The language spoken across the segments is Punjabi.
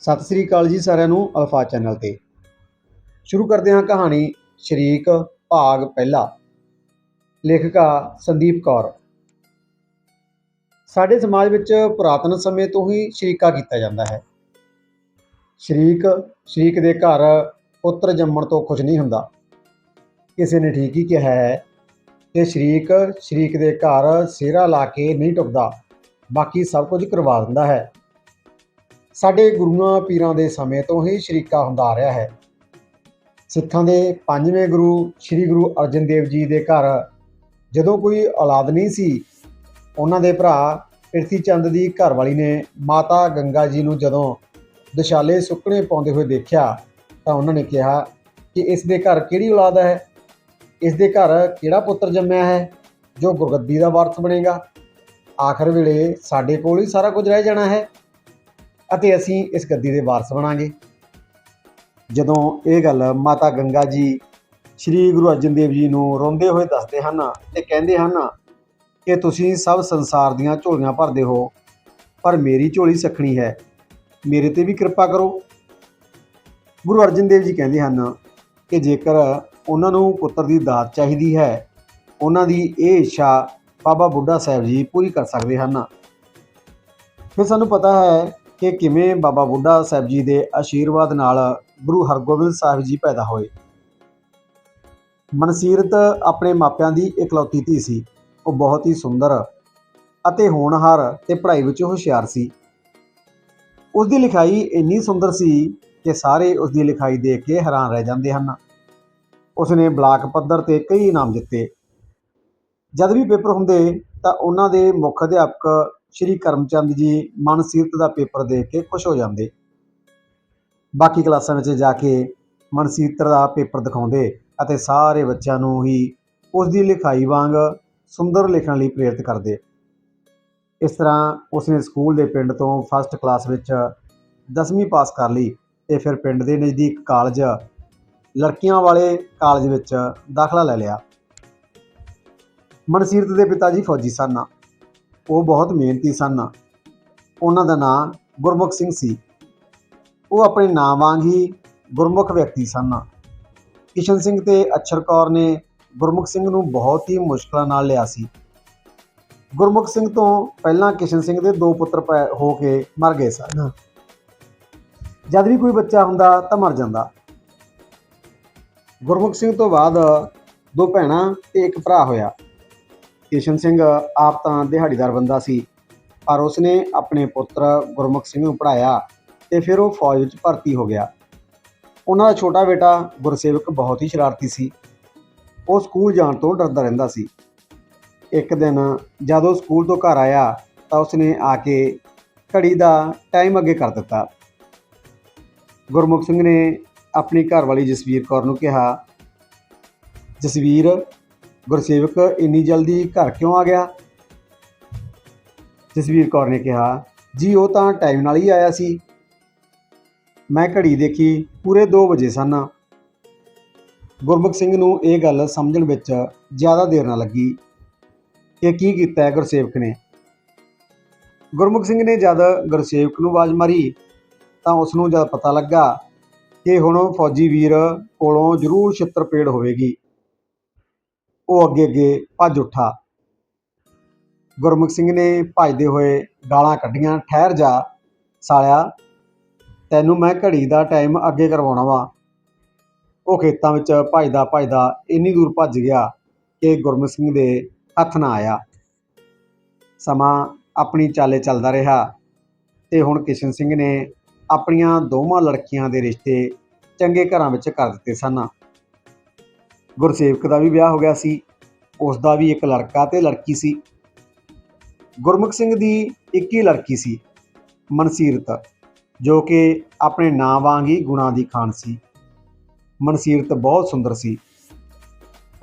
ਸਤਿ ਸ੍ਰੀ ਅਕਾਲ ਜੀ ਸਾਰਿਆਂ ਨੂੰ ਅਲਫਾ ਚੈਨਲ ਤੇ। ਸ਼ੁਰੂ ਕਰਦੇ ਹਾਂ ਕਹਾਣੀ, ਸ਼ਰੀਕ ਭਾਗ ਪਹਿਲਾ। ਲੇਖਕਾ ਸੰਦੀਪ ਕੌਰ। ਸਾਡੇ ਸਮਾਜ ਵਿੱਚ ਪੁਰਾਤਨ ਸਮੇਂ ਤੋਂ ਹੀ ਸ਼ਰੀਕਾ ਕੀਤਾ ਜਾਂਦਾ ਹੈ। ਸ਼ਰੀਕ ਸ਼ਰੀਕ ਦੇ ਘਰ ਪੁੱਤਰ ਜੰਮਣ ਤੋਂ ਖੁਸ਼ ਨਹੀਂ ਹੁੰਦਾ। ਕਿਸੇ ਨੇ ਠੀਕ ਹੀ ਕਿਹਾ ਹੈ ਕਿ ਸ਼ਰੀਕ ਸ਼ਰੀਕ ਦੇ ਘਰ ਸਿਹਰਾ ਲਾ ਕੇ ਨਹੀਂ ਟੁਕਦਾ ਬਾਕੀ ਸਭ ਕੁਝ ਕਰਵਾ ਦਿੰਦਾ ਹੈ। ਸਾਡੇ ਗੁਰੂਆਂ ਪੀਰਾਂ ਦੇ ਸਮੇਂ ਤੋਂ ਹੀ ਸ਼ਰੀਕਾ ਹੁੰਦਾ ਆ ਰਿਹਾ ਹੈ। ਸਿੱਖਾਂ ਦੇ ਪੰਜਵੇਂ ਗੁਰੂ ਸ੍ਰੀ ਗੁਰੂ ਅਰਜਨ ਦੇਵ ਜੀ ਦੇ ਘਰ ਜਦੋਂ ਕੋਈ ਔਲਾਦ ਨਹੀਂ ਸੀ, ਉਹਨਾਂ ਦੇ ਭਰਾ ਪ੍ਰਿਥੀ ਚੰਦ ਦੀ ਘਰਵਾਲੀ ਨੇ ਮਾਤਾ ਗੰਗਾ ਜੀ ਨੂੰ ਜਦੋਂ ਦਸ਼ਾਲੇ ਸੁੱਕਣੇ ਪਾਉਂਦੇ ਹੋਏ ਦੇਖਿਆ ਤਾਂ ਉਹਨਾਂ ਨੇ ਕਿਹਾ ਕਿ ਇਸ ਦੇ ਘਰ ਕਿਹੜੀ ਔਲਾਦ ਹੈ? ਇਸ ਦੇ ਘਰ ਕਿਹੜਾ ਪੁੱਤਰ ਜੰਮਿਆ ਹੈ ਜੋ ਗੁਰਗੱਦੀ ਦਾ ਵਾਰਸ ਬਣੇਗਾ? ਆਖਰ ਵੇਲੇ ਸਾਡੇ ਕੋਲ ਹੀ ਸਾਰਾ ਕੁਝ ਰਹਿ ਜਾਣਾ ਹੈ। ਅਤੇ ਅਸੀਂ ਇਸ ਗੱਦੀ ਦੇ ਵਾਰਸ ਬਣਾਂਗੇ। ਜਦੋਂ ਇਹ ਗੱਲ ਮਾਤਾ ਗੰਗਾ ਜੀ ਸ੍ਰੀ ਗੁਰੂ ਅਰਜਨ ਦੇਵ ਜੀ ਨੂੰ ਰੋਂਦੇ ਹੋਏ ਦੱਸਦੇ ਹਨ ਤੇ ਕਹਿੰਦੇ ਹਨ ਕਿ ਤੁਸੀਂ ਸਭ ਸੰਸਾਰ ਦੀਆਂ ਝੋਲੀਆਂ ਭਰਦੇ ਹੋ, ਪਰ ਮੇਰੀ ਝੋਲੀ ਸਖਣੀ ਹੈ, ਮੇਰੇ ਤੇ ਵੀ ਕਿਰਪਾ ਕਰੋ। ਗੁਰੂ ਅਰਜਨ ਦੇਵ ਜੀ ਕਹਿੰਦੇ ਹਨ ਕਿ ਜੇਕਰ ਉਹਨਾਂ ਨੂੰ ਪੁੱਤਰ ਦੀ ਦਾਤ ਚਾਹੀਦੀ ਹੈ, ਉਹਨਾਂ ਦੀ ਇਹ ਇੱਛਾ ਬਾਬਾ ਬੁੱਢਾ ਸਾਹਿਬ ਜੀ ਪੂਰੀ ਕਰ ਸਕਦੇ ਹਨ। ਫਿਰ ਸਾਨੂੰ ਪਤਾ ਹੈ ਕਿ ਕਿਵੇਂ ਬਾਬਾ ਬੁੱਢਾ ਸਾਹਿਬ ਜੀ ਦੇ ਆਸ਼ੀਰਵਾਦ ਨਾਲ ਗੁਰੂ ਹਰਗੋਬਿੰਦ ਸਾਹਿਬ ਜੀ ਪੈਦਾ ਹੋਏ। ਮਨਸੀਰਤ ਆਪਣੇ ਮਾਪਿਆਂ ਦੀ ਇਕਲੌਤੀ ਧੀ ਸੀ। ਉਹ ਬਹੁਤ ਹੀ ਸੁੰਦਰ ਅਤੇ ਹੋਣਹਾਰ ਤੇ ਪੜ੍ਹਾਈ ਵਿੱਚ ਹੁਸ਼ਿਆਰ ਸੀ। ਉਸ ਦੀ ਲਿਖਾਈ ਇੰਨੀ ਸੁੰਦਰ ਸੀ ਕਿ ਸਾਰੇ ਉਸ ਦੀ ਲਿਖਾਈ ਦੇਖ ਕੇ ਹੈਰਾਨ ਰਹਿ ਜਾਂਦੇ ਹਨ। ਉਸ ਨੇ ਬਲਾਕ ਪੱਧਰ ਤੇ ਕਈ ਇਨਾਮ ਜਿੱਤੇ ਜਦ ਵੀ ਪੇਪਰ ਹੁੰਦੇ ਤਾਂ ਉਹਨਾਂ ਦੇ ਮੁੱਖ ਅਧਿਆਪਕ ਸ਼੍ਰੀ ਕਰਮਚੰਦ ਜੀ ਮਨਸੀਰਤ ਦਾ ਪੇਪਰ ਦੇਖ ਕੇ ਖੁਸ਼ ਹੋ ਜਾਂਦੇ। ਬਾਕੀ ਕਲਾਸਾਂ ਵਿੱਚ ਜਾ ਕੇ ਮਨਸੀਰਤ ਦਾ ਪੇਪਰ ਦਿਖਾਉਂਦੇ ਅਤੇ ਸਾਰੇ ਬੱਚਿਆਂ ਨੂੰ ਹੀ ਉਸ ਦੀ ਲਿਖਾਈ ਵਾਂਗ ਸੁੰਦਰ ਲਿਖਣ ਲਈ ਪ੍ਰੇਰਿਤ ਕਰਦੇ। ਇਸ ਤਰ੍ਹਾਂ ਉਸਨੇ ਸਕੂਲ ਦੇ ਪਿੰਡ ਤੋਂ ਫਸਟ ਕਲਾਸ ਵਿੱਚ 10ਵੀਂ ਪਾਸ ਕਰ ਲਈ ਤੇ ਫਿਰ ਪਿੰਡ ਦੇ ਨਜ਼ਦੀਕ ਕਾਲਜ, ਲੜਕੀਆਂ ਵਾਲੇ ਕਾਲਜ ਵਿੱਚ ਦਾਖਲਾ ਲੈ ਲਿਆ। ਮਨਸੀਰਤ ਦੇ ਪਿਤਾ ਜੀ ਫੌਜੀ ਸਨ। ਉਹ ਬਹੁਤ ਮਿਹਨਤੀ ਸਨ। ਉਹਨਾਂ ਦਾ ਨਾਂ ਗੁਰਮੁਖ ਸਿੰਘ ਸੀ। ਉਹ ਆਪਣੇ ਨਾਂ ਵਾਂਗ ਹੀ ਗੁਰਮੁਖ ਵਿਅਕਤੀ ਸਨ। ਕਿਸ਼ਨ ਸਿੰਘ ਤੇ ਅਛਰ ਕੌਰ ਨੇ ਗੁਰਮੁਖ ਸਿੰਘ ਨੂੰ ਬਹੁਤ ਹੀ ਮੁਸ਼ਕਲਾਂ ਨਾਲ ਲਿਆ ਸੀ। ਗੁਰਮੁਖ ਸਿੰਘ ਤੋਂ ਪਹਿਲਾਂ ਕਿਸ਼ਨ ਸਿੰਘ ਦੇ ਦੋ ਪੁੱਤਰ ਹੋ ਕੇ ਮਰ ਗਏ ਸਨ। ਜਦ ਵੀ ਕੋਈ ਬੱਚਾ ਹੁੰਦਾ ਤਾਂ ਮਰ ਜਾਂਦਾ। ਗੁਰਮੁਖ ਸਿੰਘ ਤੋਂ ਬਾਅਦ ਦੋ ਭੈਣਾਂ ਤੇ ਇੱਕ ਭਰਾ ਹੋਇਆ। ਕਿਸ਼ਨ ਸਿੰਘ, ਆਪ ਤਾਂ ਦਿਹਾੜੀਦਾਰ ਬੰਦਾ ਸੀ, ਪਰ ਉਸਨੇ ਆਪਣੇ ਪੁੱਤਰ ਗੁਰਮੁਖ ਸਿੰਘ ਨੂੰ ਪੜ੍ਹਾਇਆ ਤੇ ਫਿਰ ਉਹ ਫੌਜ ਵਿੱਚ ਭਰਤੀ ਹੋ ਗਿਆ। ਉਹਨਾਂ ਦਾ ਛੋਟਾ ਬੇਟਾ ਗੁਰਸੇਵਕ ਬਹੁਤ ਹੀ ਸ਼ਰਾਰਤੀ ਸੀ। ਉਹ ਸਕੂਲ ਜਾਣ ਤੋਂ ਡਰਦਾ ਰਹਿੰਦਾ ਸੀ। ਇੱਕ ਦਿਨ ਜਦ ਉਹ ਸਕੂਲ ਤੋਂ ਘਰ ਆਇਆ ਤਾਂ ਉਸਨੇ ਆ ਕੇ ਘੜੀ ਦਾ ਟਾਈਮ ਅੱਗੇ ਕਰ ਦਿੱਤਾ। ਗੁਰਮੁਖ ਸਿੰਘ ਨੇ ਆਪਣੀ ਘਰਵਾਲੀ ਜਸਵੀਰ ਕੌਰ ਨੂੰ ਕਿਹਾ, ਜਸਵੀਰ ਗੁਰਸੇਵਕ ਇੰਨੀ ਜਲਦੀ ਘਰ ਕਿਉਂ ਆ ਗਿਆ? ਜਸਵੀਰ ਕੌਰ ਨੇ ਕਿਹਾ, ਜੀ, ਉਹ ਤਾਂ ਟਾਈਮ ਨਾਲ ਹੀ ਆਇਆ ਸੀ। ਮੈਂ ਘੜੀ ਦੇਖੀ, ਪੂਰੇ 2 ਵਜੇ ਸਨ। ਗੁਰਮੁਖ ਸਿੰਘ ਨੂੰ ਇਹ ਗੱਲ ਸਮਝਣ ਵਿੱਚ ਜ਼ਿਆਦਾ ਦੇਰ ਨਾ ਲੱਗੀ। ਕਿ ਕੀ ਕੀਤਾ ਹੈ ਗੁਰਸੇਵਕ ਨੇ? ਗੁਰਮੁਖ ਸਿੰਘ ਨੇ ਜਦ ਗੁਰਸੇਵਕ ਨੂੰ ਆਵਾਜ਼ ਮਾਰੀ, ਤਾਂ ਉਸ ਨੂੰ ਜਦ ਪਤਾ ਲੱਗਾ ਕਿ ਹੁਣ ਫੌਜੀ ਵੀਰ ਕੋਲੋਂ ਜ਼ਰੂਰ ਛਿੱਤਰ ਪੇੜ ਹੋਵੇਗੀ। ਉਹ ਅੱਗੇ ਅੱਗੇ ਭੱਜ ਉੱਠਾ। ਗੁਰਮੁਖ ਸਿੰਘ ਨੇ ਭੱਜਦੇ ਹੋਏ ਗਾਲਾਂ ਕੱਢੀਆਂ, ਠਹਿਰ ਜਾ ਸਾਲਿਆ, ਤੈਨੂੰ ਮੈਂ ਘੜੀ ਦਾ ਟਾਈਮ ਅੱਗੇ ਕਰਵਾਉਣਾ ਵਾ। ਉਹ ਖੇਤਾਂ ਵਿੱਚ ਭੱਜਦਾ ਭੱਜਦਾ ਇੰਨੀ ਦੂਰ ਭੱਜ ਗਿਆ ਕਿ ਗੁਰਮੁਖ ਸਿੰਘ ਦੇ ਹੱਥ ਨਾ ਆਇਆ। ਸਮਾਂ ਆਪਣੀ ਚਾਲੇ ਚੱਲਦਾ ਰਿਹਾ ਤੇ ਹੁਣ ਕਿਸ਼ਨ ਸਿੰਘ ਨੇ ਆਪਣੀਆਂ ਦੋਵਾਂ ਲੜਕੀਆਂ ਦੇ ਰਿਸ਼ਤੇ ਚੰਗੇ ਘਰਾਂ ਵਿੱਚ ਕਰ ਦਿੱਤੇ ਸਨ। ਗੁਰਸੇਵਕ ਦਾ ਵੀ ਵਿਆਹ ਹੋ ਗਿਆ ਸੀ ਉਸ ਦਾ ਵੀ ਇੱਕ ਲੜਕਾ ਤੇ ਲੜਕੀ ਸੀ। ਗੁਰਮੁਖ ਸਿੰਘ ਦੀ ਇੱਕ ਹੀ ਲੜਕੀ ਸੀ, ਮਨਸੀਰਤ, ਜੋ ਕਿ ਆਪਣੇ ਨਾਂ ਵਾਂਗ ਹੀ ਗੁਣਾਂ ਦੀ ਖਾਨ ਸੀ। ਮਨਸੀਰਤ ਬਹੁਤ ਸੁੰਦਰ ਸੀ।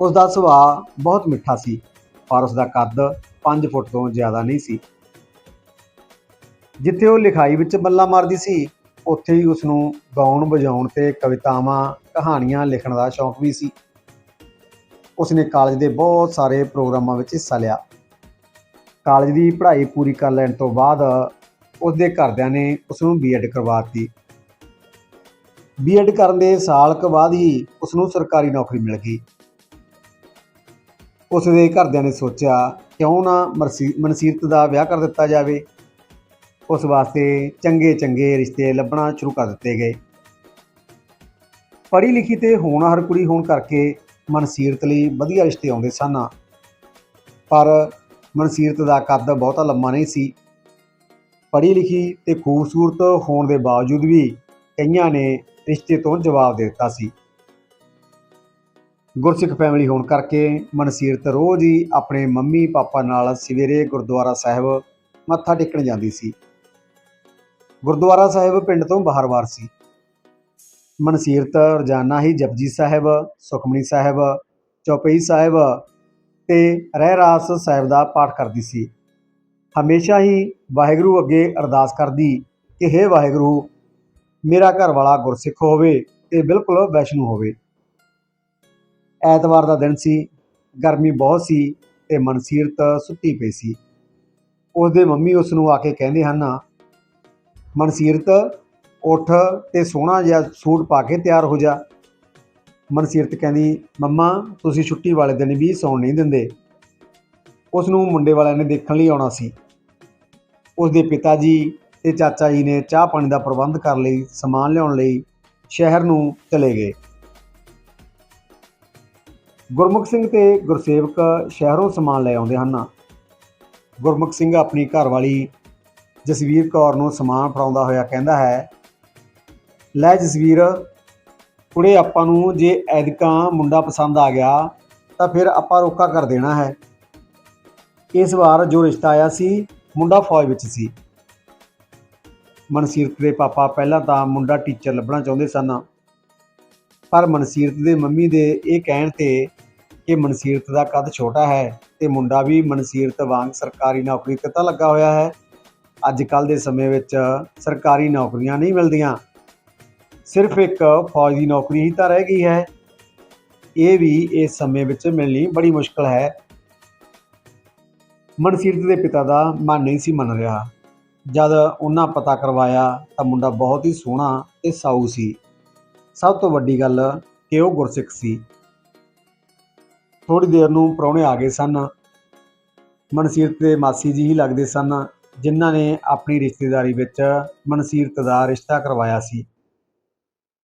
ਉਸ ਦਾ ਸੁਭਾਅ ਬਹੁਤ ਮਿੱਠਾ ਸੀ, ਪਰ ਉਸ ਦਾ ਕੱਦ 5 ਫੁੱਟ ਤੋਂ ਜ਼ਿਆਦਾ ਨਹੀਂ ਸੀ। ਜਿੱਥੇ ਉਹ ਲਿਖਾਈ ਵਿੱਚ ਬੱਲਾ ਮਾਰਦੀ ਸੀ, ਉੱਥੇ ਹੀ ਉਸ ਨੂੰ ਗਾਉਣ ਵਜਾਉਣ ਤੇ ਕਵਿਤਾਵਾਂ, ਕਹਾਣੀਆਂ ਲਿਖਣ ਦਾ ਸ਼ੌਂਕ ਵੀ ਸੀ। ਉਸਨੇ ਕਾਲਜ ਦੇ ਬਹੁਤ ਸਾਰੇ ਪ੍ਰੋਗਰਾਮਾਂ ਵਿੱਚ ਹਿੱਸਾ ਲਿਆ। ਕਾਲਜ ਦੀ ਪੜ੍ਹਾਈ ਪੂਰੀ ਕਰ ਲੈਣ ਤੋਂ ਬਾਅਦ ਉਸਦੇ ਘਰਦਿਆਂ ਨੇ ਉਸ ਨੂੰ ਬੀਐਡ ਕਰਵਾਤੀ ਬੀਐਡ ਕਰਨ ਦੇ ਸਾਲ ਕੁ ਬਾਅਦ ਹੀ ਉਸ ਨੂੰ ਸਰਕਾਰੀ ਨੌਕਰੀ ਮਿਲ ਗਈ। ਉਸ ਦੇ ਘਰਦਿਆਂ ਨੇ ਸੋਚਿਆ, ਕਿਉਂ ਨਾ ਮਰਸੀ, ਮਨਸੀਰਤ ਦਾ ਵਿਆਹ ਕਰ ਦਿੱਤਾ ਜਾਵੇ? ਉਸ ਵਾਸਤੇ ਚੰਗੇ ਚੰਗੇ ਰਿਸ਼ਤੇ ਲੱਭਣਾ ਸ਼ੁਰੂ ਕਰ ਦਿੱਤੇ ਗਏ। ਪੜ੍ਹੀ ਲਿਖੀ ਤੇ ਹੋਣਹਾਰ ਕੁੜੀ ਹੋਣ ਕਰਕੇ ਮਨਸੀਰਤ ਲਈ ਵਧੀਆ ਰਿਸ਼ਤੇ ਆਉਂਦੇ ਸਨ। ਪਰ ਮਨਸੀਰਤ ਦਾ ਕੱਦ ਬਹੁਤਾ ਲੰਮਾ ਨਹੀਂ ਸੀ। ਪੜ੍ਹੀ ਲਿਖੀ ਤੇ ਖੂਬਸੂਰਤ ਹੋਣ ਦੇ ਬਾਵਜੂਦ ਵੀ ਕਈਆਂ ਨੇ ਰਿਸ਼ਤੇ ਤੋਂ ਜਵਾਬ ਦੇ ਦਿੱਤਾ ਸੀ। ਗੁਰਸਿੱਖ ਫੈਮਿਲੀ ਹੋਣ ਕਰਕੇ ਮਨਸੀਰਤ ਰੋਜ਼ ਹੀ ਆਪਣੇ ਮੰਮੀ, ਪਾਪਾ ਨਾਲ ਸਵੇਰੇ ਗੁਰਦੁਆਰਾ ਸਾਹਿਬ ਮੱਥਾ ਟੇਕਣ ਜਾਂਦੀ ਸੀ। ਗੁਰਦੁਆਰਾ ਸਾਹਿਬ ਪਿੰਡ ਤੋਂ ਬਾਹਰ-ਬਾਹਰ ਸੀ। ਮਨਸੀਰਤ, ਰੋਜ਼ਾਨਾ ਹੀ ਜਪਜੀ ਸਾਹਿਬ, ਸੁਖਮਨੀ ਸਾਹਿਬ, ਚੌਪਈ ਸਾਹਿਬ ਤੇ ਰਹਿਰਾਸ ਸਾਹਿਬ ਦਾ ਪਾਠ ਕਰਦੀ ਸੀ। ਹਮੇਸ਼ਾ ਹੀ ਵਾਹਿਗੁਰੂ ਅੱਗੇ ਅਰਦਾਸ ਕਰਦੀ ਕਿ हे ਵਾਹਿਗੁਰੂ, ਮੇਰਾ ਘਰ ਵਾਲਾ ਗੁਰਸਿੱਖ ਹੋਵੇ ਤੇ ਬਿਲਕੁਲ ਵੈਸ਼ਨੂ ਹੋਵੇ। ਐਤਵਾਰ ਦਾ ਦਿਨ ਸੀ, ਗਰਮੀ ਬਹੁਤ ਸੀ ਤੇ ਮਨਸੀਰਤ ਸੁੱਤੀ ਪਈ ਸੀ। ਉਸ ਦੇ ਮੰਮੀ ਉਸ ਨੂੰ ਆ ਕੇ ਕਹਿੰਦੇ ਹਨ, ਮਨਸੀਰਤ ਉੱਠ ਤੇ ਸੋਹਣਾ ਜਿਹਾ ਸੂਟ ਪਾ ਕੇ ਤਿਆਰ ਹੋ ਜਾ। ਮਨਸੀਰਤ ਕਹਿੰਦੀ, ਮੰਮਾ, ਤੁਸੀਂ ਛੁੱਟੀ ਵਾਲੇ ਦਿਨ ਵੀ ਸੌਣ ਨਹੀਂ ਦਿੰਦੇ। ਉਸ ਨੂੰ ਮੁੰਡੇ ਵਾਲਿਆਂ ਨੇ ਦੇਖਣ ਲਈ ਆਉਣਾ ਸੀ। ਉਸ ਦੇ ਪਿਤਾ ਜੀ ਤੇ ਚਾਚਾ ਜੀ ਨੇ ਚਾਹ ਪਾਣੀ ਦਾ ਪ੍ਰਬੰਧ ਕਰਨ ਲਈ, ਸਮਾਨ ਲਿਆਉਣ ਲਈ ਸ਼ਹਿਰ ਨੂੰ ਚਲੇ ਗਏ। ਗੁਰਮੁਖ ਸਿੰਘ ਤੇ ਗੁਰਸੇਵਕ ਸ਼ਹਿਰੋਂ ਸਮਾਨ ਲੈ ਆਉਂਦੇ ਹਨ। ਗੁਰਮੁਖ ਸਿੰਘ ਆਪਣੀ ਘਰਵਾਲੀ ਜਸਵੀਰ ਕੌਰ ਨੂੰ ਸਮਾਨ ਫੜਾਉਂਦਾ ਹੋਇਆ ਕਹਿੰਦਾ ਹੈ ਲੈ ਜਸਵੀਰ, ਕੁੜੇ ਆਪਾਂ ਨੂੰ ਜੇ ਐਦਕਾਂ ਮੁੰਡਾ ਪਸੰਦ ਆ ਗਿਆ, ਤਾਂ ਫਿਰ ਆਪਾਂ ਰੋਕਾ ਕਰ ਦੇਣਾ ਹੈ। ਇਸ ਵਾਰ ਜੋ ਰਿਸ਼ਤਾ ਆਇਆ ਸੀ, ਮੁੰਡਾ ਫੌਜ ਵਿੱਚ ਸੀ। ਮਨਸੀਰਤ ਦੇ ਪਾਪਾ ਪਹਿਲਾਂ ਤਾਂ ਮੁੰਡਾ ਟੀਚਰ ਲੱਭਣਾ ਚਾਹੁੰਦੇ ਸਨ, ਪਰ ਮਨਸੀਰਤ ਦੇ ਮੰਮੀ ਦੇ ਇਹ ਕਹਿਣ ਤੇ ਕਿ ਮਨਸੀਰਤ ਦਾ ਕੱਦ ਛੋਟਾ ਹੈ ਤੇ ਮੁੰਡਾ ਵੀ ਮਨਸੀਰਤ ਵਾਂਗ ਸਰਕਾਰੀ ਨੌਕਰੀ ਤੇ ਤਾਂ ਲੱਗਾ ਹੋਇਆ ਹੈ। ਅੱਜ ਕੱਲ ਦੇ ਸਮੇਂ ਵਿੱਚ ਸਰਕਾਰੀ ਨੌਕਰੀਆਂ ਨਹੀਂ ਮਿਲਦੀਆਂ। ਸਿਰਫ ਇੱਕ ਫੌਜ ਦੀ ਨੌਕਰੀ ਹੀ ਤਾਂ ਰਹਿ ਗਈ ਹੈ। ਇਹ ਵੀ ਇਸ ਸਮੇਂ ਵਿੱਚ ਮਿਲਣੀ ਬੜੀ ਮੁਸ਼ਕਲ ਹੈ। ਮਨਸੀਰਤ ਦੇ ਪਿਤਾ ਦਾ ਮਨ ਨਹੀਂ ਸੀ ਮੰਨ ਰਿਹਾ। ਜਦ ਉਹਨਾਂ ਪਤਾ ਕਰਵਾਇਆ ਤਾਂ ਮੁੰਡਾ ਬਹੁਤ ਹੀ ਸੋਹਣਾ ਤੇ ਸਾਊ ਸੀ। ਸਭ ਤੋਂ ਵੱਡੀ ਗੱਲ ਕਿ ਉਹ ਗੁਰਸਿੱਖ ਸੀ। ਥੋੜੀ ਦੇਰ ਨੂੰ ਪ੍ਰਾਹੁਣੇ ਆ ਗਏ ਸਨ। ਮਨਸੀਰਤ ਦੇ ਮਾਸੀ ਜੀ ਹੀ ਲੱਗਦੇ ਸਨ, ਜਿਨ੍ਹਾਂ ਨੇ ਆਪਣੀ ਰਿਸ਼ਤੇਦਾਰੀ ਵਿੱਚ ਮਨਸੀਰਤ ਦਾ ਰਿਸ਼ਤਾ ਕਰਵਾਇਆ ਸੀ।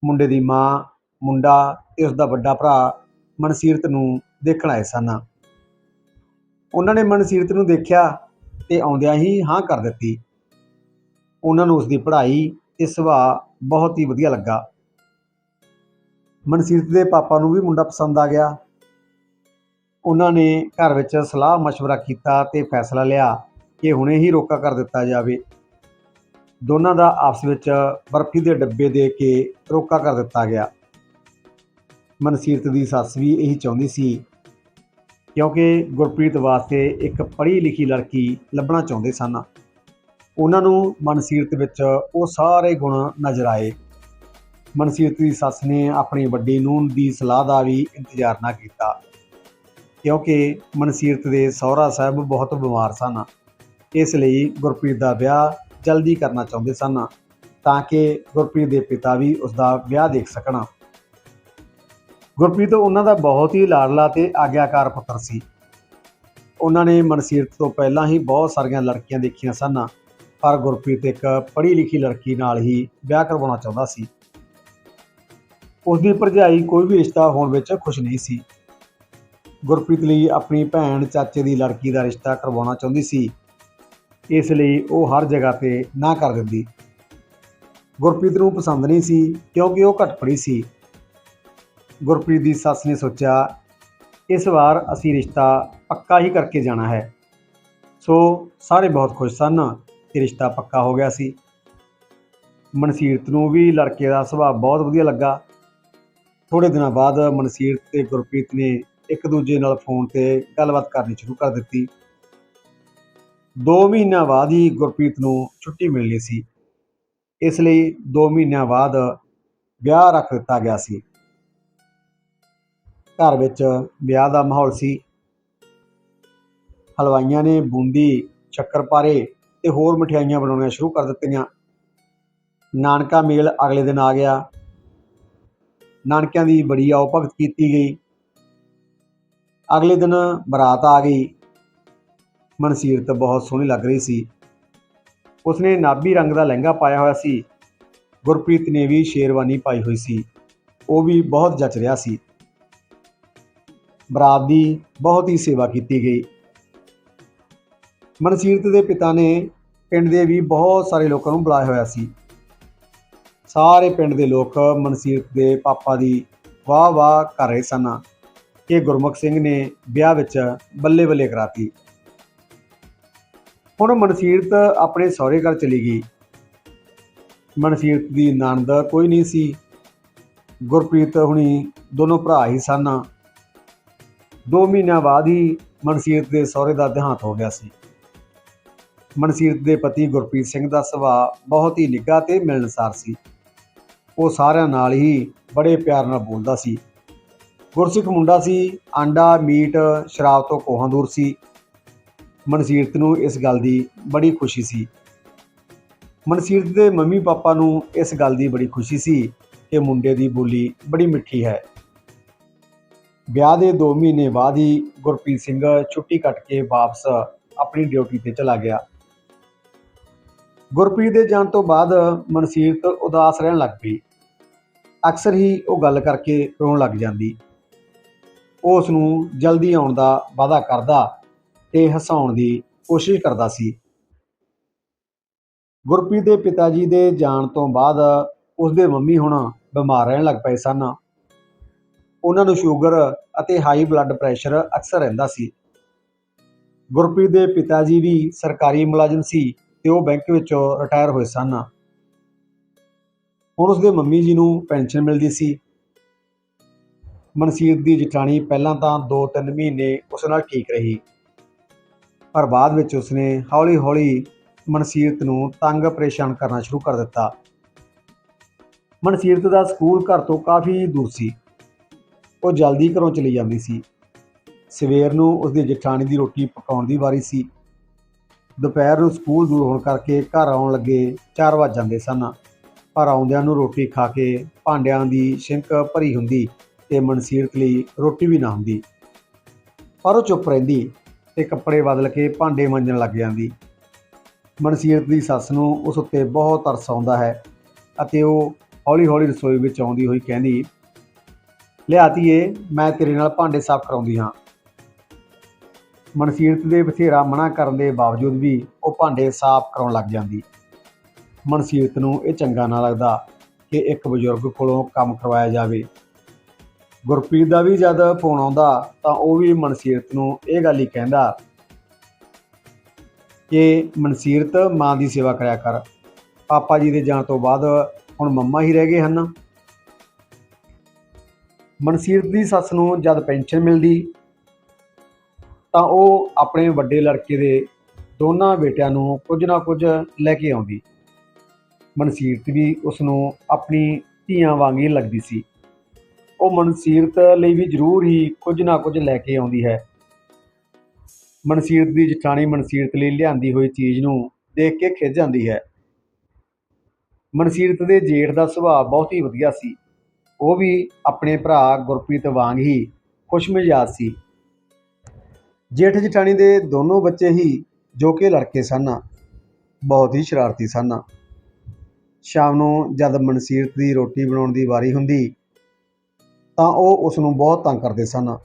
ਮੁੰਡੇ ਦੀ ਮਾਂ ਮੁੰਡਾ ਤੇ ਉਸ ਦਾ ਵੱਡਾ ਭਰਾ ਮਨਸੀਰਤ ਨੂੰ ਦੇਖਣ ਆਏ ਸਨ ਉਹਨਾਂ ਨੇ ਮਨਸੀਰਤ ਨੂੰ ਦੇਖਿਆ ਤੇ ਆਉਂਦਿਆਂ ਹੀ ਹਾਂ ਕਰ ਦਿੱਤੀ ਉਹਨਾਂ ਨੂੰ ਉਸ ਦੀ ਪੜ੍ਹਾਈ ਤੇ ਸੁਭਾਅ ਬਹੁਤ ਹੀ ਵਧੀਆ ਲੱਗਾ ਮਨਸੀਰਤ ਦੇ ਪਾਪਾ ਨੂੰ ਵੀ ਮੁੰਡਾ ਪਸੰਦ ਆ ਗਿਆ ਉਹਨਾਂ ਨੇ ਘਰ ਵਿੱਚ ਸਲਾਹ مشورہ ਕੀਤਾ ਤੇ ਫੈਸਲਾ ਲਿਆ ਕਿ ਹੁਣੇ ਹੀ ਰੋਕਾ ਕਰ ਦਿੱਤਾ ਜਾਵੇ ਦੋਨਾਂ ਦਾ ਆਪਸ ਵਿੱਚ ਬਰਫੀ ਦੇ ਡੱਬੇ ਦੇ ਕੇ ਰੋਕਾ ਕਰ ਦਿੱਤਾ ਗਿਆ। ਮਨਸੀਰਤ ਦੀ ਸੱਸ ਵੀ ਇਹੀ ਚਾਹੁੰਦੀ ਸੀ, ਕਿਉਂਕਿ ਗੁਰਪ੍ਰੀਤ ਵਾਸਤੇ ਇੱਕ ਪੜ੍ਹੀ ਲਿਖੀ ਲੜਕੀ ਲੱਭਣਾ ਚਾਹੁੰਦੇ ਸਨ। ਉਹਨਾਂ ਨੂੰ ਮਨਸੀਰਤ ਵਿੱਚ ਉਹ ਸਾਰੇ ਗੁਣ ਨਜ਼ਰ ਆਏ। ਮਨਸੀਰਤ ਦੀ ਸੱਸ ਨੇ ਆਪਣੀ ਵੱਡੀ ਨੂੰਹ ਦੀ ਸਲਾਹ ਦਾ ਵੀ ਇੰਤਜ਼ਾਰ ਨਾ ਕੀਤਾ, ਕਿਉਂਕਿ ਮਨਸੀਰਤ ਦੇ ਸਹੁਰਾ ਸਾਹਿਬ ਬਹੁਤ ਬਿਮਾਰ ਸਨ। ਇਸ ਲਈ ਗੁਰਪ੍ਰੀਤ ਦਾ ਵਿਆਹ ਜਲਦੀ ਕਰਨਾ ਚਾਹੁੰਦੇ ਸਨ ਤਾਂ ਕਿ ਗੁਰਪ੍ਰੀਤ ਦੇ ਪਿਤਾ ਵੀ ਉਸ ਦਾ ਵਿਆਹ ਦੇਖ ਸਕਣ। ਗੁਰਪ੍ਰੀਤ ਉਹਨਾਂ ਦਾ ਬਹੁਤ ਹੀ ਲਾਡਲਾ ਤੇ ਆਗਿਆਕਾਰ ਪੁੱਤਰ ਸੀ। ਉਹਨਾਂ ਨੇ ਮਨਸੀਰਤ ਤੋਂ ਪਹਿਲਾਂ ਹੀ ਬਹੁਤ ਸਾਰੀਆਂ ਲੜਕੀਆਂ ਦੇਖੀਆਂ ਸਨ, ਪਰ ਗੁਰਪ੍ਰੀਤ ਇੱਕ ਪੜ੍ਹੀ ਲਿਖੀ ਲੜਕੀ ਨਾਲ ਹੀ ਵਿਆਹ ਕਰਵਾਉਣਾ ਚਾਹੁੰਦਾ ਸੀ। ਉਸ ਦੀ ਭਰਜਾਈ ਕੋਈ ਵੀ ਰਿਸ਼ਤਾ ਹੋਣ ਵਿੱਚ ਖੁਸ਼ ਨਹੀਂ ਸੀ। ਗੁਰਪ੍ਰੀਤ ਲਈ ਆਪਣੀ ਭੈਣ ਚਾਚੇ ਦੀ ਲੜਕੀ ਦਾ ਰਿਸ਼ਤਾ ਕਰਵਾਉਣਾ ਚਾਹੁੰਦੀ ਸੀ। ਇਸ ਲਈ ਉਹ ਹਰ ਜਗ੍ਹਾ ਤੇ ਨਾ ਕਰ ਦਿੰਦੀ। ਗੁਰਪ੍ਰੀਤ ਨੂੰ ਪਸੰਦ ਨਹੀਂ ਸੀ, ਕਿਉਂਕਿ ਉਹ ਘੱਟ ਪੜ੍ਹੀ ਸੀ। ਗੁਰਪ੍ਰੀਤ ਦੀ ਸੱਸ ਨੇ ਸੋਚਿਆ, ਇਸ ਵਾਰ ਅਸੀਂ ਰਿਸ਼ਤਾ ਪੱਕਾ ਹੀ ਕਰਕੇ ਜਾਣਾ ਹੈ। ਸੋ ਸਾਰੇ ਬਹੁਤ ਖੁਸ਼ ਸਨ ਕਿ ਰਿਸ਼ਤਾ ਪੱਕਾ ਹੋ ਗਿਆ ਸੀ। ਮਨਸੀਰਤ ਨੂੰ ਵੀ ਲੜਕੇ ਦਾ ਸੁਭਾਅ ਬਹੁਤ ਵਧੀਆ ਲੱਗਾ। ਥੋੜੇ ਦਿਨਾਂ ਬਾਅਦ ਮਨਸੀਰਤ ਤੇ ਗੁਰਪ੍ਰੀਤ ਨੇ ਇੱਕ ਦੂਜੇ ਨਾਲ ਫੋਨ ਤੇ ਗੱਲਬਾਤ ਕਰਨੀ ਸ਼ੁਰੂ ਕਰ ਦਿੱਤੀ। 2 ਮਹੀਨਿਆਂ ਬਾਅਦ ਹੀ ਗੁਰਪ੍ਰੀਤ ਨੂੰ ਛੁੱਟੀ ਮਿਲਣੀ ਸੀ। ਇਸ ਲਈ 2 ਮਹੀਨਿਆਂ ਬਾਅਦ ਵਿਆਹ ਰੱਖ ਦਿੱਤਾ ਗਿਆ ਸੀ। ਘਰ ਵਿੱਚ ਵਿਆਹ ਦਾ ਮਾਹੌਲ ਸੀ। ਹਲਵਾਈਆਂ ਨੇ ਬੂੰਦੀ ਸ਼ੱਕਰਪਾਰੇ ਤੇ ਹੋਰ ਮਠਿਆਈਆਂ ਬਣਾਉਣੀਆਂ ਸ਼ੁਰੂ ਕਰ ਦਿੱਤੀਆਂ। ਨਾਨਕਾ ਮੇਲ ਅਗਲੇ ਦਿਨ ਆ ਗਿਆ। ਨਾਨਕਿਆਂ ਦੀ ਬੜੀ ਆਓ ਭਗਤ ਕੀਤੀ ਗਈ। ਅਗਲੇ ਦਿਨ ਬਰਾਤ ਆ ਗਈ। ਮਨਸੀਰਤ ਬਹੁਤ ਸੋਹਣੀ ਲੱਗ ਰਹੀ ਸੀ। ਉਸਨੇ ਨਾਭੀ ਰੰਗ ਦਾ ਲਹਿੰਗਾ ਪਾਇਆ ਹੋਇਆ ਸੀ। ਗੁਰਪ੍ਰੀਤ ਨੇ ਵੀ ਸ਼ੇਰਵਾਨੀ ਪਾਈ ਹੋਈ ਸੀ। ਉਹ ਵੀ ਬਹੁਤ ਜੱਚ ਰਿਹਾ ਸੀ। ਬਰਾਤ ਦੀ ਬਹੁਤ ਹੀ ਸੇਵਾ ਕੀਤੀ ਗਈ। ਮਨਸੀਰਤ ਦੇ ਪਿਤਾ ਨੇ ਪਿੰਡ ਦੇ ਵੀ ਬਹੁਤ ਸਾਰੇ ਲੋਕਾਂ ਨੂੰ ਬੁਲਾਇਆ ਹੋਇਆ ਸੀ। ਸਾਰੇ ਪਿੰਡ ਦੇ ਲੋਕ ਮਨਸੀਰਤ ਦੇ ਪਾਪਾ ਦੀ ਵਾਹ ਵਾਹ ਕਰ ਰਹੇ ਸਨ। ਕਿ ਗੁਰਮੁਖ ਸਿੰਘ ਨੇ ਵਿਆਹ ਵਿੱਚ ਬੱਲੇ ਬੱਲੇ ਕਰਾਤੀ। ਹੁਣ ਮਨਸੀਰਤ ਆਪਣੇ ਸਹੁਰੇ ਘਰ ਚਲੀ ਗਈ। ਮਨਸੀਰਤ ਦੀ ਨਣਦ ਕੋਈ ਨਹੀਂ ਸੀ। ਗੁਰਪ੍ਰੀਤ ਹੁਣੀ ਦੋਨੋਂ ਭਰਾ ਹੀ ਸਨ। ਦੋ ਮਹੀਨਿਆਂ ਬਾਅਦ ਹੀ ਮਨਸੀਰਤ ਦੇ ਸਹੁਰੇ ਦਾ ਦੇਹਾਂਤ ਹੋ ਗਿਆ ਸੀ। ਮਨਸੀਰਤ ਦੇ ਪਤੀ ਗੁਰਪ੍ਰੀਤ ਸਿੰਘ ਦਾ ਸੁਭਾਅ ਬਹੁਤ ਹੀ ਨਿੱਘਾ ਤੇ ਮਿਲਣਸਾਰ ਸੀ। ਉਹ ਸਾਰਿਆਂ ਨਾਲ ਹੀ ਬੜੇ ਪਿਆਰ ਨਾਲ ਬੋਲਦਾ ਸੀ। ਗੁਰਸਿੱਖ ਮੁੰਡਾ ਸੀ, ਆਂਡਾ, ਮੀਟ, ਸ਼ਰਾਬ ਤੋਂ ਕੋਹਾਂ ਦੂਰ ਸੀ। ਮਨਸੀਰਤ ਨੂੰ ਇਸ ਗੱਲ ਦੀ ਬੜੀ ਖੁਸ਼ੀ ਸੀ। ਮਨਸੀਰਤ ਦੇ ਮੰਮੀ ਪਾਪਾ ਨੂੰ ਇਸ ਗੱਲ ਦੀ ਬੜੀ ਖੁਸ਼ੀ ਸੀ ਕਿ ਮੁੰਡੇ ਦੀ ਬੋਲੀ ਬੜੀ ਮਿੱਠੀ ਹੈ। ਵਿਆਹ ਦੇ 2 ਮਹੀਨੇ ਬਾਅਦ ਹੀ ਗੁਰਪ੍ਰੀਤ ਸਿੰਘ ਛੁੱਟੀ ਕੱਟ ਕੇ ਵਾਪਸ ਆਪਣੀ ਡਿਊਟੀ ਤੇ ਚਲਾ ਗਿਆ। ਗੁਰਪ੍ਰੀਤ ਦੇ ਜਾਣ ਤੋਂ ਬਾਅਦ ਮਨਸੀਰਤ ਉਦਾਸ ਰਹਿਣ ਲੱਗ ਪਈ। ਅਕਸਰ ਹੀ ਉਹ ਗੱਲ ਕਰਕੇ ਰੋਣ ਲੱਗ ਜਾਂਦੀ। ਉਹ ਉਸ ਨੂੰ ਜਲਦੀ ਆਉਣ ਦਾ ਵਾਅਦਾ ਕਰਦਾ ਤੇ ਹਸਾਉਣ ਦੀ ਕੋਸ਼ਿਸ਼ ਕਰਦਾ ਸੀ। ਗੁਰਪ੍ਰੀਤ ਦੇ ਪਿਤਾ ਜੀ ਦੇ ਜਾਣ ਤੋਂ ਬਾਅਦ ਉਸਦੇ ਮੰਮੀ ਹੁਣ ਬਿਮਾਰ ਰਹਿਣ ਲੱਗ ਪਏ ਸਨ। ਉਹਨਾਂ ਨੂੰ ਸ਼ੂਗਰ ਅਤੇ ਹਾਈ ਬਲੱਡ ਪ੍ਰੈਸ਼ਰ ਅਕਸਰ ਰਹਿੰਦਾ ਸੀ। ਗੁਰਪ੍ਰੀਤ ਦੇ ਪਿਤਾ ਜੀ ਵੀ ਸਰਕਾਰੀ ਮੁਲਾਜ਼ਮ ਸੀ ਤੇ ਉਹ ਬੈਂਕ ਵਿੱਚੋਂ ਰਿਟਾਇਰ ਹੋਏ ਸਨ। ਹੁਣ ਉਸਦੇ ਮੰਮੀ ਜੀ ਨੂੰ ਪੈਨਸ਼ਨ ਮਿਲਦੀ ਸੀ। ਮਨਸੀਰ ਦੀ ਜਠਾਣੀ ਪਹਿਲਾਂ ਤਾਂ 2-3 ਮਹੀਨੇ ਉਸ ਨਾਲ ਠੀਕ ਰਹੀ। ਪਰ ਬਾਅਦ ਵਿੱਚ ਉਸਨੇ ਹੌਲੀ-ਹੌਲੀ ਮਨਸੀਰਤ ਨੂੰ ਤੰਗ ਪਰੇਸ਼ਾਨ ਕਰਨਾ ਸ਼ੁਰੂ ਕਰ ਦਿੱਤਾ। ਮਨਸੀਰਤ ਦਾ ਸਕੂਲ ਘਰ ਤੋਂ ਕਾਫੀ ਦੂਰ ਸੀ। ਉਹ ਜਲਦੀ ਘਰੋਂ ਚਲੀ ਜਾਂਦੀ ਸੀ। ਸਵੇਰ ਨੂੰ ਉਸਦੀ ਜਠਾਣੀ ਦੀ ਰੋਟੀ ਪਕਾਉਣ ਦੀ ਵਾਰੀ ਸੀ। ਦੁਪਹਿਰ ਨੂੰ ਸਕੂਲ ਦੂਰ ਹੋਣ ਕਰਕੇ ਘਰ ਆਉਣ ਲੱਗੇ 4 ਵੱਜ ਜਾਂਦੇ ਸਨ। ਪਰ ਆਉਂਦਿਆਂ ਨੂੰ ਰੋਟੀ ਖਾ ਕੇ ਭਾਂਡਿਆਂ ਦੀ ਸ਼ਿੰਕ ਭਰੀ ਹੁੰਦੀ ਤੇ ਮਨਸੀਰਤ ਲਈ ਰੋਟੀ ਵੀ ਨਾ ਹੁੰਦੀ। ਪਰ ਉਹ ਚੁੱਪ ਰਹਿੰਦੀ। ਤੇ ਕੱਪੜੇ ਬਦਲ ਕੇ ਭਾਂਡੇ ਮਾਂਜਣ ਲੱਗ ਜਾਂਦੀ। ਮਨਸੀਰਤ ਦੀ ਸੱਸ ਨੂੰ ਉਸ ਉੱਤੇ ਬਹੁਤ ਤਰਸ ਆਉਂਦਾ ਹੈ ਅਤੇ ਉਹ ਹੌਲੀ-ਹੌਲੀ ਰਸੋਈ ਵਿੱਚ ਆਉਂਦੀ ਹੋਈ ਕਹਿੰਦੀ ਲਿਆਤੀਏ ਮੈਂ ਤੇਰੇ ਨਾਲ ਭਾਂਡੇ ਸਾਫ਼ ਕਰਾਉਂਦੀ ਹਾਂ। ਮਨਸੀਰਤ ਦੇ ਬਥੇਰਾ ਮਨਾ ਕਰਨ ਦੇ ਬਾਵਜੂਦ ਵੀ ਉਹ ਭਾਂਡੇ ਸਾਫ਼ ਕਰਾਉਣ ਲੱਗ ਜਾਂਦੀ। ਮਨਸੀਰਤ ਨੂੰ ਇਹ ਚੰਗਾ ਨਾ ਲੱਗਦਾ ਕਿ ਇੱਕ ਬਜ਼ੁਰਗ ਕੋਲੋਂ ਕੰਮ ਕਰਵਾਇਆ ਜਾਵੇ। ਗੁਰਪ੍ਰੀਤ ਦਾ ਵੀ ਜਦ ਫੋਨ ਆਉਂਦਾ ਤਾਂ ਉਹ ਵੀ ਮਨਸੀਰਤ ਨੂੰ ਇਹ ਗੱਲ ਹੀ ਕਹਿੰਦਾ ਕਿ ਮਨਸੀਰਤ ਮਾਂ ਦੀ ਸੇਵਾ ਕਰਿਆ ਕਰ। ਪਾਪਾ ਜੀ ਦੇ ਜਾਣ ਤੋਂ ਬਾਅਦ ਹੁਣ ਮੰਮਾ ਹੀ ਰਹਿ ਗਏ ਹਨ। ਮਨਸੀਰਤ ਦੀ ਸੱਸ ਨੂੰ ਜਦ ਪੈਨਸ਼ਨ ਮਿਲਦੀ ਤਾਂ ਉਹ ਆਪਣੇ ਵੱਡੇ ਲੜਕੇ ਦੇ ਦੋਨਾਂ ਬੇਟਿਆਂ ਨੂੰ ਕੁਝ ਨਾ ਕੁਝ ਲੈ ਕੇ ਆਉਂਦੀ। ਮਨਸੀਰਤ ਵੀ ਉਸ ਨੂੰ ਆਪਣੀ ਧੀਆਂ ਵਾਂਗ ਹੀ ਲੱਗਦੀ ਸੀ। ਉਹ ਮਨਸੀਰਤ ਲਈ ਵੀ ਜ਼ਰੂਰ ਹੀ ਕੁਝ ਨਾ ਕੁਝ ਲੈ ਕੇ ਆਉਂਦੀ ਹੈ। ਮਨਸੀਰਤ ਦੀ ਜਠਾਣੀ ਮਨਸੀਰਤ ਲਈ ਲਿਆਂਦੀ ਹੋਈ ਚੀਜ਼ ਨੂੰ ਦੇਖ ਕੇ ਖਿੱਝ ਜਾਂਦੀ ਹੈ। ਮਨਸੀਰਤ ਦੇ ਜੇਠ ਦਾ ਸੁਭਾਅ ਬਹੁਤ ਹੀ ਵਧੀਆ ਸੀ। ਉਹ ਵੀ ਆਪਣੇ ਭਰਾ ਗੁਰਪ੍ਰੀਤ ਵਾਂਗ ਹੀ ਖੁਸ਼ਮਿਜਾਜ ਸੀ। ਜੇਠ ਜਠਾਣੀ ਦੇ ਦੋਨੋਂ ਬੱਚੇ ਹੀ ਜੋ ਕਿ ਲੜਕੇ ਸਨ, ਬਹੁਤ ਹੀ ਸ਼ਰਾਰਤੀ ਸਨ। ਸ਼ਾਮ ਨੂੰ ਜਦ ਮਨਸੀਰਤ ਦੀ ਰੋਟੀ ਬਣਾਉਣ ਦੀ ਵਾਰੀ ਹੁੰਦੀ ਤਾਂ ਉਹ ਉਸ ਨੂੰ ਬਹੁਤ ਤੰਗ ਕਰਦੇ ਸਨ।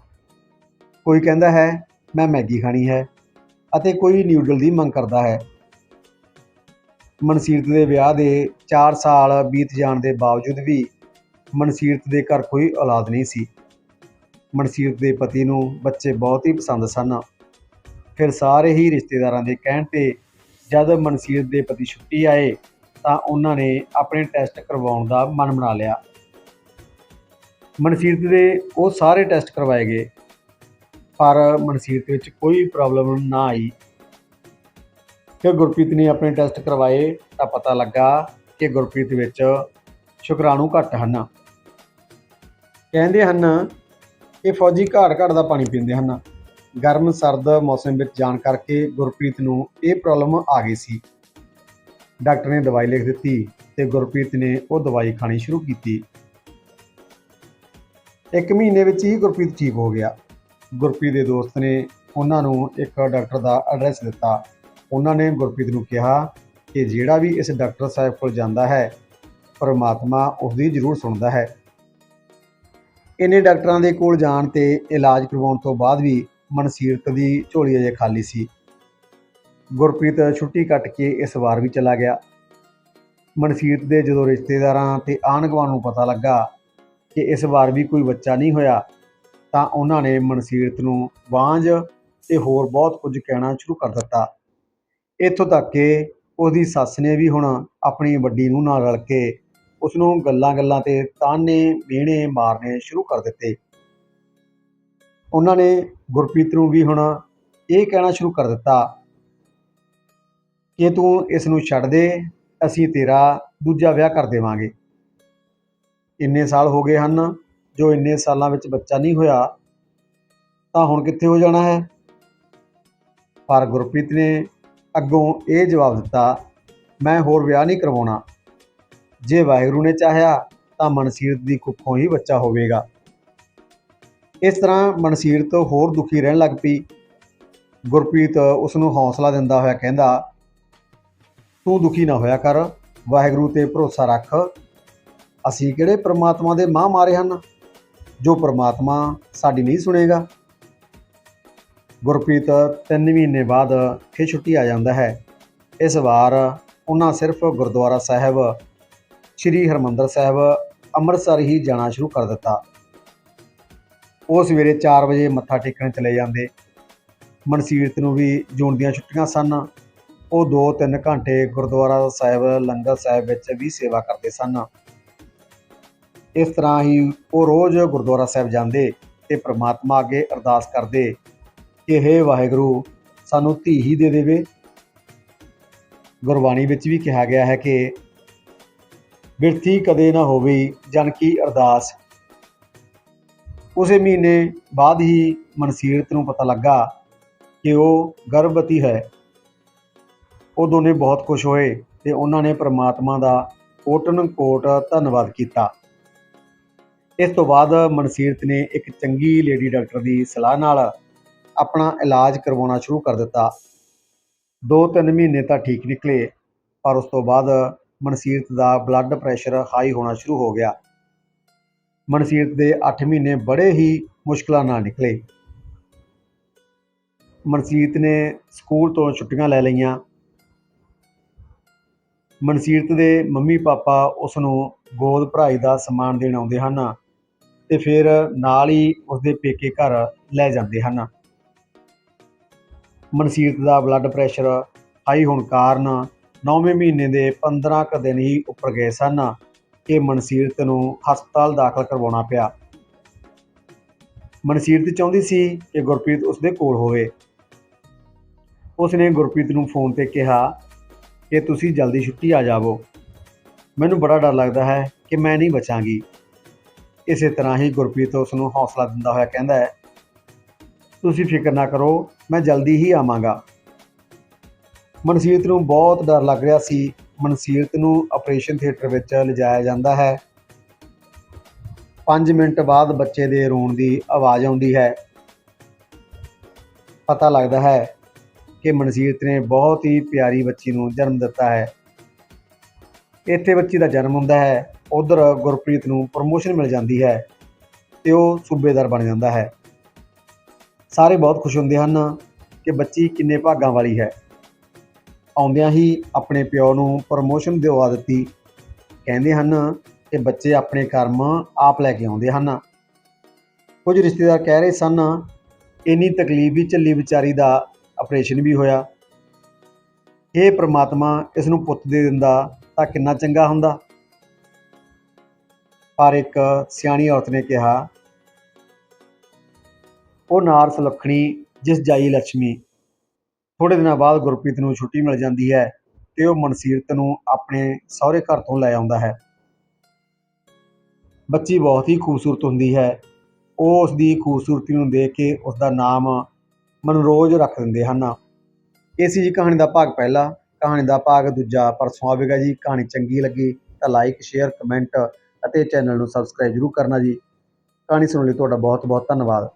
ਕੋਈ ਕਹਿੰਦਾ ਹੈ, ਮੈਂ ਮੈਗੀ ਖਾਣੀ ਹੈ ਅਤੇ ਕੋਈ ਨਿਊਡਲ ਦੀ ਮੰਗ ਕਰਦਾ ਹੈ। ਮਨਸੀਰਤ ਦੇ ਵਿਆਹ ਦੇ 4 ਸਾਲ ਬੀਤ ਜਾਣ ਦੇ ਬਾਵਜੂਦ ਵੀ ਮਨਸੀਰਤ ਦੇ ਘਰ ਕੋਈ ਔਲਾਦ ਨਹੀਂ ਸੀ। ਮਨਸੀਰਤ ਦੇ ਪਤੀ ਨੂੰ ਬੱਚੇ ਬਹੁਤ ਹੀ ਪਸੰਦ ਸਨ। ਫਿਰ ਸਾਰੇ ਹੀ ਰਿਸ਼ਤੇਦਾਰਾਂ ਦੇ ਕਹਿਣ ਤੇ ਜਦ ਮਨਸੀਰਤ ਦੇ ਪਤੀ ਛੁੱਟੀ ਆਏ ਤਾਂ ਉਹਨਾਂ ਨੇ ਆਪਣੇ ਟੈਸਟ ਕਰਵਾਉਣ ਦਾ ਮਨ ਬਣਾ ਲਿਆ। ਮਨਸੀਰਤ ਦੇ ਉਹ ਸਾਰੇ ਟੈਸਟ ਕਰਵਾਏ ਗਏ। ਪਰ ਮਨਸੀਰਤ ਵਿੱਚ ਕੋਈ ਪ੍ਰੋਬਲਮ ਨਾ ਆਈ। ਫਿਰ ਗੁਰਪ੍ਰੀਤ ਨੇ ਆਪਣੇ ਟੈਸਟ ਕਰਵਾਏ ਤਾਂ ਪਤਾ ਲੱਗਾ ਕਿ ਗੁਰਪ੍ਰੀਤ ਵਿੱਚ ਸ਼ੁਕਰਾਣੂ ਘੱਟ ਹਨ। ਕਹਿੰਦੇ ਹਨ ਕਿ ਫੌਜੀ ਘਾਟ ਘਾਟ ਦਾ ਪਾਣੀ ਪੀਂਦੇ ਹਨ। ਗਰਮ, ਸਰਦ ਮੌਸਮ ਵਿੱਚ ਜਾਣ ਕਰਕੇ ਗੁਰਪ੍ਰੀਤ ਨੂੰ ਇਹ ਪ੍ਰੋਬਲਮ ਆ ਗਈ ਸੀ। ਡਾਕਟਰ ਨੇ ਦਵਾਈ ਲਿਖ ਦਿੱਤੀ ਤੇ ਗੁਰਪ੍ਰੀਤ ਨੇ ਉਹ ਦਵਾਈ ਖਾਣੀ ਸ਼ੁਰੂ ਕੀਤੀ। ਇੱਕ ਮਹੀਨੇ ਵਿੱਚ ਹੀ ਗੁਰਪ੍ਰੀਤ ਠੀਕ ਹੋ ਗਿਆ। ਗੁਰਪ੍ਰੀਤ ਦੇ ਦੋਸਤ ਨੇ ਉਹਨਾਂ ਨੂੰ ਇੱਕ ਡਾਕਟਰ ਦਾ ਐਡਰੈਸ ਦਿੱਤਾ। ਉਹਨਾਂ ਨੇ ਗੁਰਪ੍ਰੀਤ ਨੂੰ ਕਿਹਾ ਕਿ ਜਿਹੜਾ ਵੀ ਇਸ ਡਾਕਟਰ ਸਾਹਿਬ ਕੋਲ ਜਾਂਦਾ ਹੈ, ਪਰਮਾਤਮਾ ਉਸ ਦੀ ਜ਼ਰੂਰ ਸੁਣਦਾ ਹੈ। ਇੰਨੇ ਡਾਕਟਰਾਂ ਦੇ ਕੋਲ ਜਾਣ ਤੇ ਇਲਾਜ ਕਰਵਾਉਣ ਤੋਂ ਬਾਅਦ ਵੀ ਮਨਸੀਰਤ ਦੀ ਝੋਲੀ ਅਜੇ ਖਾਲੀ ਸੀ। ਗੁਰਪ੍ਰੀਤ ਛੁੱਟੀ ਕੱਟ ਕੇ ਇਸ ਵਾਰ ਵੀ ਚਲਾ ਗਿਆ। ਮਨਸੀਰਤ ਦੇ ਜਦੋਂ ਰਿਸ਼ਤੇਦਾਰਾਂ ਤੇ ਆਂਢ ਗੁਆਂਢ ਨੂੰ ਪਤਾ ਲੱਗਾ ਕਿ ਇਸ ਵਾਰ ਵੀ ਕੋਈ ਬੱਚਾ ਨਹੀਂ ਹੋਇਆ, ਤਾਂ ਉਹਨਾਂ ਨੇ ਮਨਸੀਰਤ ਨੂੰ ਵਾਂਝ ਤੇ ਹੋਰ ਬਹੁਤ ਕੁਝ ਕਹਿਣਾ ਸ਼ੁਰੂ ਕਰ ਦਿੱਤਾ। ਇੱਥੋਂ ਤੱਕ ਕਿ ਉਹਦੀ ਸੱਸ ਨੇ ਵੀ ਹੁਣ ਆਪਣੀ ਵੱਡੀ ਨੂੰ ਨਾਲ ਰਲ ਕੇ ਉਸ ਨੂੰ ਗੱਲਾਂ-ਗੱਲਾਂ ਤੇ ਤਾਨੇ ਮਿਹਣੇ ਮਾਰਨੇ ਸ਼ੁਰੂ ਕਰ ਦਿੱਤੇ। ਉਹਨਾਂ ਨੇ ਗੁਰਪ੍ਰੀਤ ਨੂੰ ਵੀ ਹੁਣ ਇਹ ਕਹਿਣਾ ਸ਼ੁਰੂ ਕਰ ਦਿੱਤਾ ਕਿ ਤੂੰ ਇਸ ਨੂੰ ਛੱਡ ਦੇ, ਅਸੀਂ ਤੇਰਾ ਦੂਜਾ ਵਿਆਹ ਕਰ ਦੇਵਾਂਗੇ। ਇੰਨੇ ਸਾਲ ਹੋ ਗਏ ਹਨ, ਜੋ ਇੰਨੇ ਸਾਲਾਂ ਵਿੱਚ ਬੱਚਾ ਨਹੀਂ ਹੋਇਆ, ਤਾਂ ਹੁਣ ਕਿੱਥੇ ਹੋ ਜਾਣਾ ਹੈ? ਪਰ ਗੁਰਪ੍ਰੀਤ ਨੇ ਅੱਗੋਂ ਇਹ ਜਵਾਬ ਦਿੱਤਾ, ਮੈਂ ਹੋਰ ਵਿਆਹ ਨਹੀਂ ਕਰਵਾਉਣਾ। ਜੇ ਵਾਹਿਗੁਰੂ ਨੇ ਚਾਹਿਆ, ਤਾਂ ਮਨਸੀਰਤ ਦੀ ਕੁੱਖੋਂ ਹੀ ਬੱਚਾ ਹੋਵੇਗਾ। ਇਸ ਤਰ੍ਹਾਂ ਮਨਸੀਰਤ ਹੋਰ ਦੁਖੀ ਰਹਿਣ ਲੱਗ ਪਈ। ਗੁਰਪ੍ਰੀਤ ਉਸ ਨੂੰ ਹੌਸਲਾ ਦਿੰਦਾ ਹੋਇਆ ਕਹਿੰਦਾ, ਤੂੰ ਦੁਖੀ ਨਾ ਹੋਇਆ ਕਰ, ਵਾਹਿਗੁਰੂ ਤੇ ਭਰੋਸਾ ਰੱਖ ਅਸੀਂ ਕਿਹੜੇ ਪ੍ਰਮਾਤਮਾ ਦੇ ਮਾਂ ਮਾਰੇ ਹਨ, ਜੋ ਪ੍ਰਮਾਤਮਾ ਸਾਡੀ ਨਹੀਂ ਸੁਣੇਗਾ? ਗੁਰਪ੍ਰੀਤ 3 ਮਹੀਨੇ ਬਾਅਦ ਫਿਰ ਛੁੱਟੀ ਆ ਜਾਂਦਾ ਹੈ। ਇਸ ਵਾਰ ਉਹਨਾਂ ਸਿਰਫ ਗੁਰਦੁਆਰਾ ਸਾਹਿਬ, ਸ੍ਰੀ ਹਰਮੰਦਰ ਸਾਹਿਬ, ਅੰਮ੍ਰਿਤਸਰ ਹੀ ਜਾਣਾ ਸ਼ੁਰੂ ਕਰ ਦਿੱਤਾ। ਉਹ ਸਵੇਰੇ 4 ਵਜੇ ਮੱਥਾ ਟੇਕਣ ਚਲੇ ਜਾਂਦੇ। ਮਨਸੀਰਤ ਨੂੰ ਵੀ ਜੂਨ ਦੀਆਂ ਛੁੱਟੀਆਂ ਸਨ। ਉਹ 2-3 ਘੰਟੇ ਗੁਰਦੁਆਰਾ ਸਾਹਿਬ, ਲੰਗਰ ਸਾਹਿਬ ਵਿੱਚ ਵੀ ਸੇਵਾ ਕਰਦੇ ਸਨ। ਇਸ ਤਰ੍ਹਾਂ ਹੀ ਉਹ ਰੋਜ਼ ਗੁਰਦੁਆਰਾ ਸਾਹਿਬ ਜਾਂਦੇ ਤੇ ਪ੍ਰਮਾਤਮਾ ਅੱਗੇ ਅਰਦਾਸ ਕਰਦੇ ਕਿ ਹੇ ਵਾਹਿਗੁਰੂ, ਸਾਨੂੰ ਧੀ ਹੀ ਦੇ ਦੇਵੇ। ਗੁਰਬਾਣੀ ਵਿੱਚ ਵੀ ਕਿਹਾ ਗਿਆ ਹੈ ਕਿ ਬਿਰਥੀ ਕਦੇ ਨਾ ਹੋਵੇ ਜਨ ਕੀ ਅਰਦਾਸ। ਉਸੇ ਮਹੀਨੇ ਬਾਅਦ ਹੀ ਮਨਸੀਰਤ ਨੂੰ ਪਤਾ ਲੱਗਾ ਕਿ ਉਹ ਗਰਭਵਤੀ ਹੈ। ਉਹ ਦੋਨੇ ਬਹੁਤ ਖੁਸ਼ ਹੋਏ ਤੇ ਉਹਨਾਂ ਨੇ ਪ੍ਰਮਾਤਮਾ ਦਾ ਕੋਟਨ ਕੋਟ ਧੰਨਵਾਦ ਕੀਤਾ। ਇਸ ਤੋਂ ਬਾਅਦ ਮਨਸੀਰਤ ਨੇ ਇੱਕ ਚੰਗੀ ਲੇਡੀ ਡਾਕਟਰ ਦੀ ਸਲਾਹ ਨਾਲ ਆਪਣਾ ਇਲਾਜ ਕਰਵਾਉਣਾ ਸ਼ੁਰੂ ਕਰ ਦਿੱਤਾ। 2-3 ਮਹੀਨੇ ਤਾਂ ਠੀਕ ਨਿਕਲੇ, ਪਰ ਉਸ ਤੋਂ ਬਾਅਦ ਮਨਸੀਰਤ ਦਾ ਬਲੱਡ ਪ੍ਰੈਸ਼ਰ ਹਾਈ ਹੋਣਾ ਸ਼ੁਰੂ ਹੋ ਗਿਆ। ਮਨਸੀਰਤ ਦੇ 8 ਮਹੀਨੇ ਬੜੇ ਹੀ ਮੁਸ਼ਕਲਾਂ ਨਾਲ ਨਿਕਲੇ। ਮਨਸੀਰਤ ਨੇ ਸਕੂਲ ਤੋਂ ਛੁੱਟੀਆਂ ਲੈ ਲਈਆਂ। ਮਨਸੀਰਤ ਦੇ ਮੰਮੀ ਪਾਪਾ ਉਸ ਨੂੰ ਗੋਦ ਭਰਾਈ ਦਾ ਸਮਾਨ ਦੇਣ ਆਉਂਦੇ ਹਨ। ਤੇ ਫਿਰ ਨਾਲ ਹੀ ਉਸਦੇ ਪੇਕੇ ਘਰ ਲੈ ਜਾਂਦੇ ਹਨ। ਮਨਸੀਰਤ ਦਾ ਬਲੱਡ ਪ੍ਰੈਸ਼ਰ ਹਾਈ ਹੋਣ ਕਾਰਨ 9ਵੇਂ ਮਹੀਨੇ ਦੇ 15 ਕੁ ਦਿਨ ਹੀ ਉੱਪਰ ਗਏ ਸਨ ਕਿ ਮਨਸੀਰਤ ਨੂੰ ਹਸਪਤਾਲ ਦਾਖਲ ਕਰਵਾਉਣਾ ਪਿਆ। ਮਨਸੀਰਤ ਚਾਹੁੰਦੀ ਸੀ ਕਿ ਗੁਰਪ੍ਰੀਤ ਉਸਦੇ ਕੋਲ ਹੋਵੇ। ਉਸਨੇ ਗੁਰਪ੍ਰੀਤ ਨੂੰ ਫੋਨ ਤੇ ਕਿਹਾ ਕਿ ਤੁਸੀਂ ਜਲਦੀ ਛੁੱਟੀ ਆ ਜਾਵੋ। ਮੈਨੂੰ ਬੜਾ ਡਰ ਲੱਗਦਾ ਹੈ ਕਿ ਮੈਂ ਨਹੀਂ ਬਚਾਂਗੀ। ਇਸੇ ਤਰ੍ਹਾਂ ਹੀ ਗੁਰਪ੍ਰੀਤ ਉਸ ਨੂੰ ਹੌਸਲਾ ਦਿੰਦਾ ਹੋਇਆ ਕਹਿੰਦਾ ਹੈ, ਤੁਸੀਂ ਫਿਕਰ ਨਾ ਕਰੋ, ਮੈਂ ਜਲਦੀ ਹੀ ਆਵਾਂਗਾ। ਮਨਸੀਰਤ ਨੂੰ ਬਹੁਤ ਡਰ ਲੱਗ ਰਿਹਾ ਸੀ। ਮਨਸੀਰਤ ਨੂੰ ਆਪਰੇਸ਼ਨ ਥੀਏਟਰ ਵਿੱਚ ਲਿਜਾਇਆ ਜਾਂਦਾ ਹੈ। 5 ਮਿੰਟ ਬਾਅਦ ਬੱਚੇ ਦੇ ਰੋਣ ਦੀ ਆਵਾਜ਼ ਆਉਂਦੀ ਹੈ। ਪਤਾ ਲੱਗਦਾ ਹੈ ਕਿ ਮਨਸੀਰਤ ਨੇ ਬਹੁਤ ਹੀ ਪਿਆਰੀ ਬੱਚੀ ਨੂੰ ਜਨਮ ਦਿੱਤਾ ਹੈ। ਇੱਥੇ ਬੱਚੀ ਦਾ ਜਨਮ ਹੁੰਦਾ ਹੈ। ਉਧਰ ਗੁਰਪ੍ਰੀਤ ਨੂੰ ਪ੍ਰਮੋਸ਼ਨ ਮਿਲ ਜਾਂਦੀ ਹੈ ਤੇ ਉਹ ਸੂਬੇਦਾਰ ਬਣ ਜਾਂਦਾ ਹੈ। ਸਾਰੇ ਬਹੁਤ ਖੁਸ਼ ਹੁੰਦੇ ਹਨ ਕਿ ਬੱਚੀ ਕਿੰਨੇ ਭਾਗਾਂ ਵਾਲੀ ਹੈ। ਆਉਂਦਿਆਂ ਹੀ ਆਪਣੇ ਪਿਓ ਨੂੰ ਪ੍ਰਮੋਸ਼ਨ ਦਿਵਾ ਦਿੱਤੀ। ਕਹਿੰਦੇ ਹਨ ਕਿ ਬੱਚੇ ਆਪਣੇ ਕਰਮ ਆਪ ਲੈ ਕੇ ਆਉਂਦੇ ਹਨ। ਕੁਝ ਰਿਸ਼ਤੇਦਾਰ ਕਹਿ ਰਹੇ ਸਨ, ਇੰਨੀ ਤਕਲੀਫ ਵੀ ਝੱਲੀ ਵਿਚਾਰੀ ਦਾ ਆਪਰੇਸ਼ਨ ਵੀ ਹੋਇਆ। ਇਹ ਪ੍ਰਮਾਤਮਾ, ਇਸ ਨੂੰ ਪੁੱਤ ਦੇ ਦਿੰਦਾ ਤਾਂ ਕਿੰਨਾ ਚੰਗਾ ਹੁੰਦਾ। ਪਰ ਇੱਕ ਸਿਆਣੀ ਔਰਤ ਨੇ ਕਿਹਾ, ਉਹ ਨਾਰ ਸੁਲੱਖਣੀ ਜਿਸ ਜਾਈ ਲక్ష్ਮੀ ਥੋੜੇ ਦਿਨਾਂ ਬਾਅਦ ਗੁਰਪ੍ਰੀਤ ਨੂੰ ਛੁੱਟੀ ਮਿਲ ਜਾਂਦੀ ਹੈ ਤੇ ਉਹ ਮਨਸੀਰਤ ਨੂੰ ਆਪਣੇ ਸਹੁਰੇ ਘਰ ਤੋਂ ਲੈ ਆਉਂਦਾ ਹੈ। ਬੱਚੀ ਬਹੁਤ ਹੀ ਖੂਬਸੂਰਤ ਹੁੰਦੀ ਹੈ। ਉਹ ਉਸ ਦੀ ਖੂਬਸੂਰਤੀ ਨੂੰ ਦੇਖ ਕੇ ਉਸ ਦਾ ਨਾਮ ਮਨਰੋਜ ਰੱਖ ਦਿੰਦੇ ਹਨ। ਇਹ ਸੀ ਜੀ ਕਹਾਣੀ ਦਾ ਭਾਗ ਪਹਿਲਾ। ਕਹਾਣੀ ਦਾ ਭਾਗ ਦੂਜਾ ਪਰਸੋਂ ਆਵੇਗਾ ਜੀ। ਕਹਾਣੀ ਚੰਗੀ ਲੱਗੀ ਤਾਂ ਲਾਈਕ ਸ਼ੇਅਰ ਕਮੈਂਟ ਅਤੇ ਚੈਨਲ ਨੂੰ ਸਬਸਕ੍ਰਾਈਬ ਜ਼ਰੂਰ ਕਰਨਾ ਜੀ। ਕਹਾਣੀ ਸੁਣਨ ਲਈ ਤੁਹਾਡਾ ਬਹੁਤ ਬਹੁਤ ਧੰਨਵਾਦ।